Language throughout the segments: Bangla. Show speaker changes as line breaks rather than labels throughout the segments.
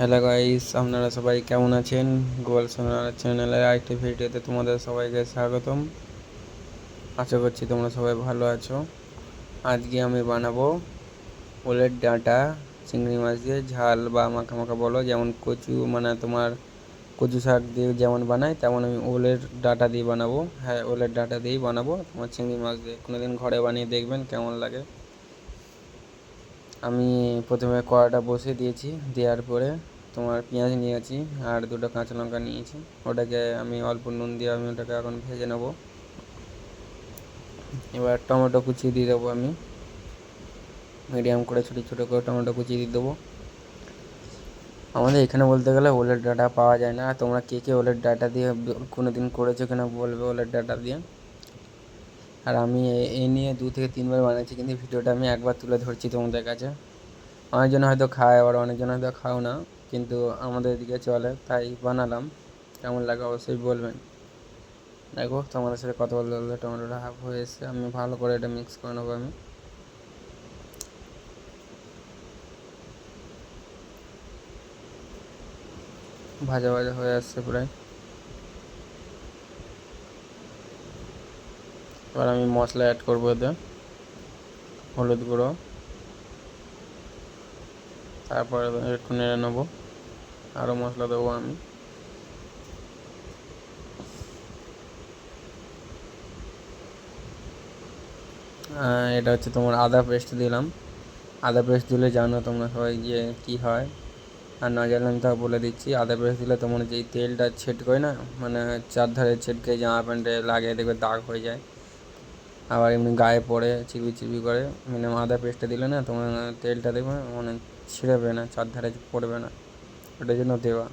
হ্যালো গাইস, আপনারা সবাই কেমন আছেন? গোয়াল সোনার চ্যানেলের আরেকটি ভিডিওতে তোমাদের সবাইকে স্বাগতম। আশা করছি তোমরা সবাই ভালো আছো। আজকে আমি বানাবো ওলের ডাঁটা, চিংড়ি মাছ দিয়ে ঝাল বা মাখা মাখা বলো, যেমন কচু মানে তোমার কচু শাক দিয়ে যেমন বানাই, তেমন আমি ওলের ডাঁটা দিয়ে বানাবো। হ্যাঁ ওলের ডাঁটা দিয়েই বানাবো, তোমার চিংড়ি মাছ দিয়ে। কোনোদিন ঘরে বানিয়ে দেখবেন, কেমন লাগে। আমি প্রথমে কড়াটা বসিয়ে দিয়েছি, দেওয়ার পরে তোমার পেঁয়াজ নিয়েছি আর দুটো কাঁচা লঙ্কা নিয়েছি। ওটাকে আমি অল্প নুন দিয়ে আমি ওটাকে এখন ভেজে নেব। এবার টমেটো কুচিয়ে দিয়ে দেবো আমি। মিডিয়াম করে ছোটো ছোটো করে টমেটো কুচিয়ে দিয়ে দেবো। আমাদের এখানে বলতে গেলে ওলের ডাটা পাওয়া যায় না। তোমরা কে কে ওলের ডাটা দিয়ে কোনো দিন করেছ কিনা বলবে ওলের ডাটা দিয়ে। আর আমি এই নিয়ে দু থেকে তিনবার বানিয়েছি কিন্তু ভিডিওটা আমি একবার তুলে ধরছি তোমাদের কাছে। অনেকজন হয়তো খায়, আবার অনেকজন হয়তো খাও না, কিন্তু আমাদের এদিকে চলে, তাই বানালাম। কেমন লাগে অবশ্যই বলবেন। দেখো, তোমাদের সাথে কথা বলতে বলতে টমেটোটা হাফ হয়ে এসছে, আমি ভালো করে এটা মিক্স করে নেব আমি। ভাজা ভাজা হয়ে আসছে প্রায়। এবার আমি মশলা অ্যাড করব এতে, হলুদ গুঁড়ো। তারপরে একটু নেড়ে নেব আরও মশলা দেবো আমি। এটা হচ্ছে তোমার আদা পেস্ট দিলাম। আদা পেস্ট দিলে জানো তোমরা সবাই যে কী হয়। আর না জানলে আমি তা বলে দিচ্ছি, আদা পেস্ট দিলে তোমার যেই তেলটা ছেটকোয় না মানে চারধারে ছেটকে জামা প্যান্টে লাগে, দেখবে দাগ হয়ে যায়। আবার এমনি গায়ে পড়ে চিবি চিবি করে মিনিমাম আদা পেস্টটা দিলে না তোমার তেলটা দেখবে মানে ছিঁড়বে না, চারধারে পড়বে না। ওটার জন্য দেওয়া।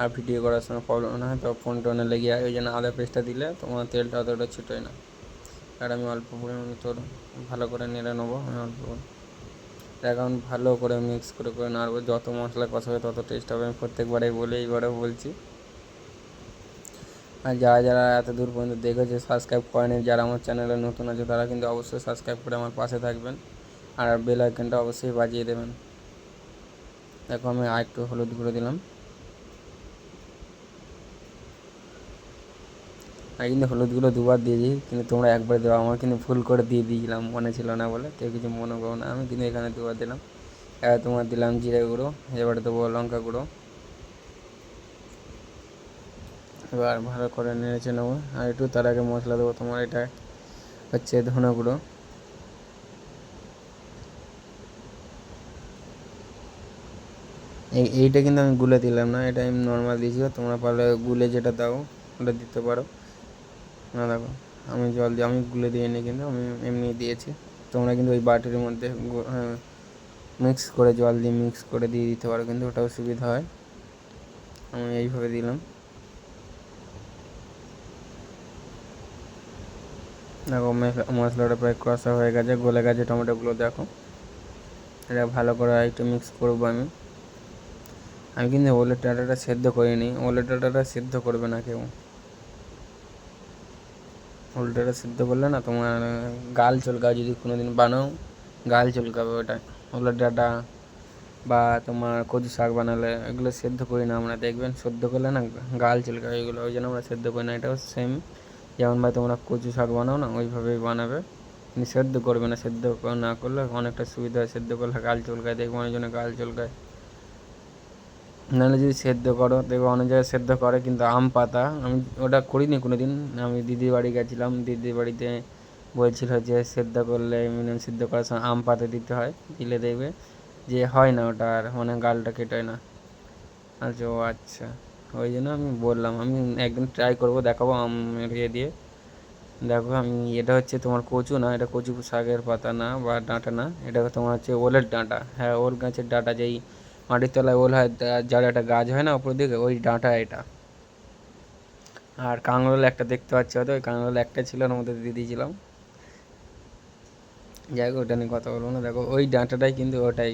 আর ভিডিও করার সময় প্রবলেম না হয়, তো ফোন টোনে লেগে যায়, ওই জন্য আদা পেস্টটা দিলে তোমার তেলটা অতটা ছিটোয় না। আর আমি অল্প পরিমাণে তোর ভালো করে নেড়ে নেব, আমি অল্প করে। এখন ভালো করে মিক্স করে করে নাড়বো, যত মশলা কষাবে তত টেস্ট হবে, আমি প্রত্যেকবারে বলে, এইবারেও বলছি। আর যারা যারা এত দূর পর্যন্ত দেখেছে সাবস্ক্রাইব করেনি যারা আমার চ্যানেলে নতুন আছে, তারা কিন্তু অবশ্যই সাবস্ক্রাইব করে আমার পাশে থাকবেন। আর বেল আইকনটা অবশ্যই বাজিয়ে দেবেন। দেখো, আমি আর একটু হলুদ গুঁড়ো দিলাম। আমি কিন্তু হলুদগুলো দুবার দিয়েছি, কিন্তু তোমরা একবার দেওয়া আমার কিন্তু ভুল করে দিয়ে দিয়েছিলাম, মনে ছিল না বলে। কেউ কিছু মনে করো না, আমি কিন্তু এখানে দুবার দিলাম। এবার তোমার দিলাম জিরে গুঁড়ো, এবার দেবো লঙ্কা গুঁড়ো। এবার ভালো করে নেড়েছে নেব। আর একটু তার আগে মশলা দেবো তোমার, এটা হচ্ছে ধনে গুঁড়ো। এইটা কিন্তু আমি গুলে দিলাম না, এটা আমি নর্মাল দিয়েছি তোমরা পারলে গুলে যেটা দাও, ওটা দিতে পারো। না দেখো, আমি জল দিয়ে, আমি গুলে দিয়ে দিইনি কিন্তু, আমি এমনি দিয়েছি। তোমরা কিন্তু ওই বাটির মধ্যে মিক্স করে জল দিয়ে মিক্স করে দিয়ে দিতে পারো, কিন্তু ওটাও সুবিধা হয়। আমি এইভাবে দিলাম। দেখো মশলাটা প্রায় কষা হয়ে গেছে, গলে গেছে টমেটোগুলো, দেখো। এটা ভালো করে একটু মিক্স করব আমি। আমি কিন্তু ওলের ডাটাটা সেদ্ধ করিনি, ওলের ডাটাটা সেদ্ধ করবে না কেউ। ওলটাটা সিদ্ধ করলে না তোমার গাল চলকাবে যদি কোনো দিন বানাও, গাল চলকাবে ওটা। ওলের ডাটা বা তোমার কচু শাক বানালে এগুলো সেদ্ধ করি না আমরা, দেখবেন, সেদ্ধ করলে না গাল চলকাবে, এগুলো ওই জন্য আমরা সেদ্ধ করি না, এটাও সেম যেমন ভাই তোমরা কচু শাক বানাও না, ওইভাবেই বানাবে। কিন্তু সেদ্ধ করবে না, সেদ্ধ না করলে অনেকটা সুবিধা হয় সেদ্ধ করলে গাল চলকায়, দেখব অনেকজনে গাল চলকায়। নাহলে যদি সেদ্ধ করো, দেখবে অনেক জায়গায় সেদ্ধ করে, কিন্তু আম পাতা, আমি ওটা করিনি কোনো দিন আমি দিদির বাড়ি গেছিলাম, দিদির বাড়িতে বলছিল যে সেদ্ধ করলে মিনিমাম সেদ্ধ করার সময় আম পাতা দিতে হয়, দিলে দেখবে যে হয় না ওটা আর মানে গালটা কেটে না। আচ্ছা ও আচ্ছা। ওই জন্য আমি বললাম, আমি একদিন ট্রাই করব, দেখাবো আম ইয়ে দিয়ে। দেখো আমি, এটা হচ্ছে তোমার কচু না, এটা কচু শাকের পাতা না বা ডাঁটা না, এটা তোমার হচ্ছে ওলের ডাঁটা। হ্যাঁ ওল গাছের ডাঁটা, যেই মাটির তলায় ওল হয় যার একটা গাছ হয় না উপর দিকে, ওই ডাঁটা এটা। আর কাঁকরোল একটা দেখতে পাচ্ছি হয়তো, ওই কাঁকরোল একটা ছিল, ওর মধ্যে দিয়ে দিয়েছিলাম। যাই হোক, ওটা নিয়ে কথা বলব না, দেখো ওই ডাঁটাটাই কিন্তু ওটাই।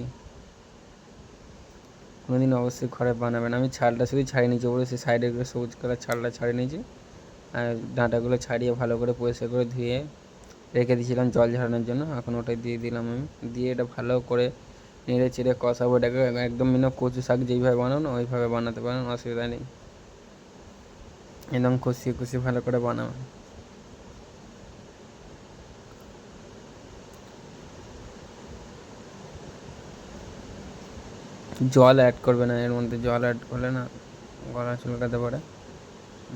কোনোদিন অবশ্যই ঘরে বানাবেন। আমি ছালটা শুধু ছাড়িয়ে নিয়েছি ওপরে সেই সাইডে করে সবুজ কালার ছালটা ছাড়িয়ে নিয়েছি। আর ডাঁটাগুলো ছাড়িয়ে ভালো করে পরিষ্কার করে ধুয়ে রেখে দিয়েছিলাম জল ঝরানোর জন্য। এখন ওটাই দিয়ে দিলাম আমি। দিয়ে এটা ভালো করে নেড়ে চেড়ে কষাবো এটাকে। একদম মিনো কচু শাক যেইভাবে বানানো, ওইভাবে বানাতে পারেন, অসুবিধা নেই। একদম কষিয়ে কষিয়ে ভালো করে বানাবেন জল অ্যাড করবে না, এর মধ্যে জল অ্যাড করলে না গলা চুলকাতে পারে।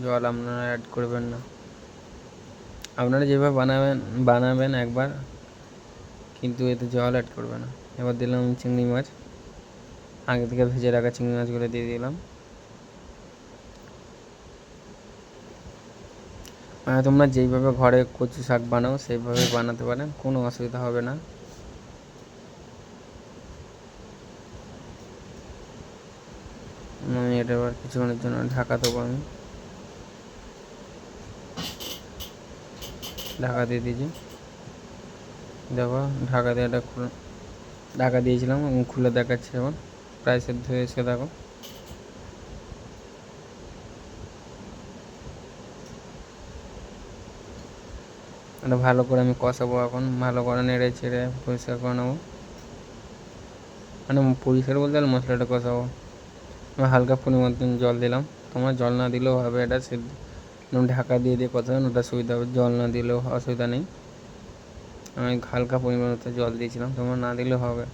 জল আপনারা অ্যাড করবেন না। আপনারা যেভাবে বানাবেন বানাবেন একবার, কিন্তু এতে জল অ্যাড করবে না। এবার দিলাম চিংড়ি মাছ। আগে থেকে ভেজে রাখা চিংড়ি মাছগুলো দিয়ে দিলাম। তোমরা যেইভাবে ঘরে কচু শাক বানাও, সেইভাবে বানাতে পারেন, কোনো অসুবিধা হবে না। এটা এবার কিছুক্ষণের জন্য, ঢাকা দেবো আমি। ঢাকা দিয়ে দিয়েছি। দেখো, ঢাকা দিয়ে এটা খুলে, ঢাকা দিয়েছিলাম এবং খুলে দেখাচ্ছি এখন। প্রায় সেদ্ধ হয়েছে দেখো। এটা ভালো করে আমি কষাবো এখন। ভালো করে নেড়ে ছেড়ে পরিষ্কার করে নেব। মানে পরিষ্কার বলতে মশলাটা কষাবো। হালকা পরিমাণ জল দিলাম। তোমার জল না দিলেও হবে, এটা সেদ্ধ ঢাকা দিয়ে দিয়ে কথা ওটা সুবিধা হবে। জল না দিলেও অসুবিধা নেই। আমি হালকা পরিমাণ জল দিয়েছিলাম, তোমার না দিলেও হবে।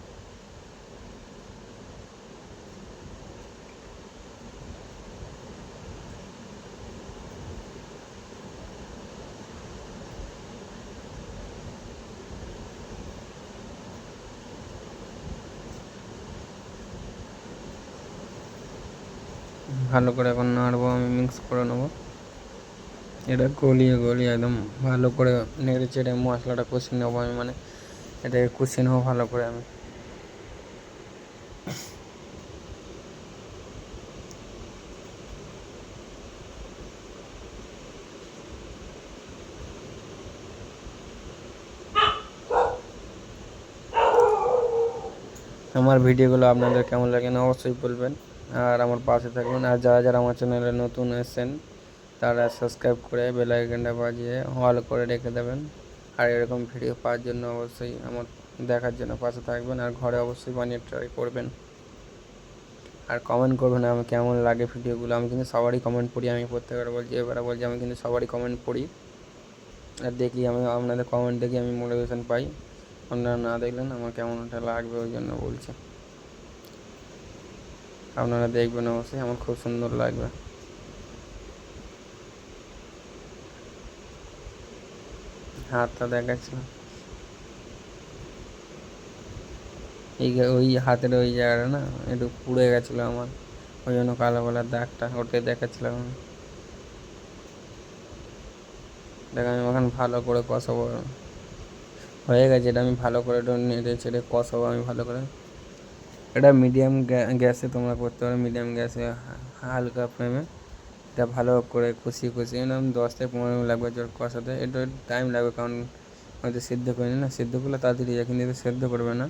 ভালো করে এখন নাড়বো, আমি মিক্স করে নেব। এটা গলিয়ে গলিয়ে একদম ভালো করে নেড়ে চেড়ে মশলাটা কষিয়ে নেব আমি মানে এটাকে কষিয়ে নেব ভালো করে আমি। আমার ভিডিওগুলো আপনাদের কেমন লাগে না অবশ্যই বলবেন। আর আমার পাশে থাকবেন আর যারা যারা আমার চ্যানেলে নতুন এসেছেন, তারা সাবস্ক্রাইব করে বেল বাজিয়ে হল করে রেখে দেবেন। আর এরকম ভিডিও পাওয়ার জন্য অবশ্যই আমার দেখার জন্য পাশে থাকবেন আর ঘরে অবশ্যই বানিয়ে ট্রাই করবেন। আর কমেন্ট করবেন আমি কেমন লাগে ভিডিওগুলো আমি কিন্তু সবারই কমেন্ট পড়ি, আমি প্রত্যেকবার বলছি, এবারে বলছি আমি কিন্তু সবারই কমেন্ট পড়ি। আর দেখি আমি, আপনাদের কমেন্ট দেখি আমি মোটিভেশন পাই। আপনারা না দেখলেন আমার কেমনটা লাগবে ওই জন্য বলছি। আপনারা দেখবেন অবশ্যই আমার খুব সুন্দর লাগবে। হাতটা দেখাচ্ছিল এই ওই হাতের ওই জায়গাটা না, একটু পুড়ে গেছিল আমার। ওই জন্য কালো কালার দাগটা ওটাই দেখাচ্ছিলাম আমি। দেখ, আমি ওখানে ভালো করে কষাবো। হয়ে গেছে, এটা আমি ভালো করে একটু নেড়ে ছেড়ে কষাবো, আমি ভালো করে। এটা মিডিয়াম গ্যাসে তোমরা করতে পারো। মিডিয়াম গ্যাসে হালকা ফ্লেমে এটা ভালো করে কষিয়ে কষিয়ে এরকম দশ থেকে পনেরো মিনিট লাগবে জল কষাতে। একটু টাইম লাগবে কারণ হয়তো সিদ্ধ করে না। সিদ্ধ করলে তাড়াতাড়ি যায় কিন্তু এটা সেদ্ধ করবে না।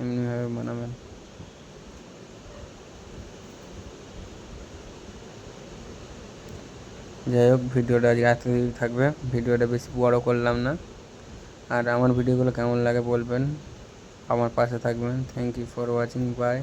এমনিভাবে বানাবেন। যাই হোক, ভিডিওটা আজকে এত থাকবে। ভিডিওটা বেশি বড় করলাম না। আর আমার ভিডিওগুলো কেমন লাগে বলবেন? আমার পাশে থাকবেন। Thank you for watching bye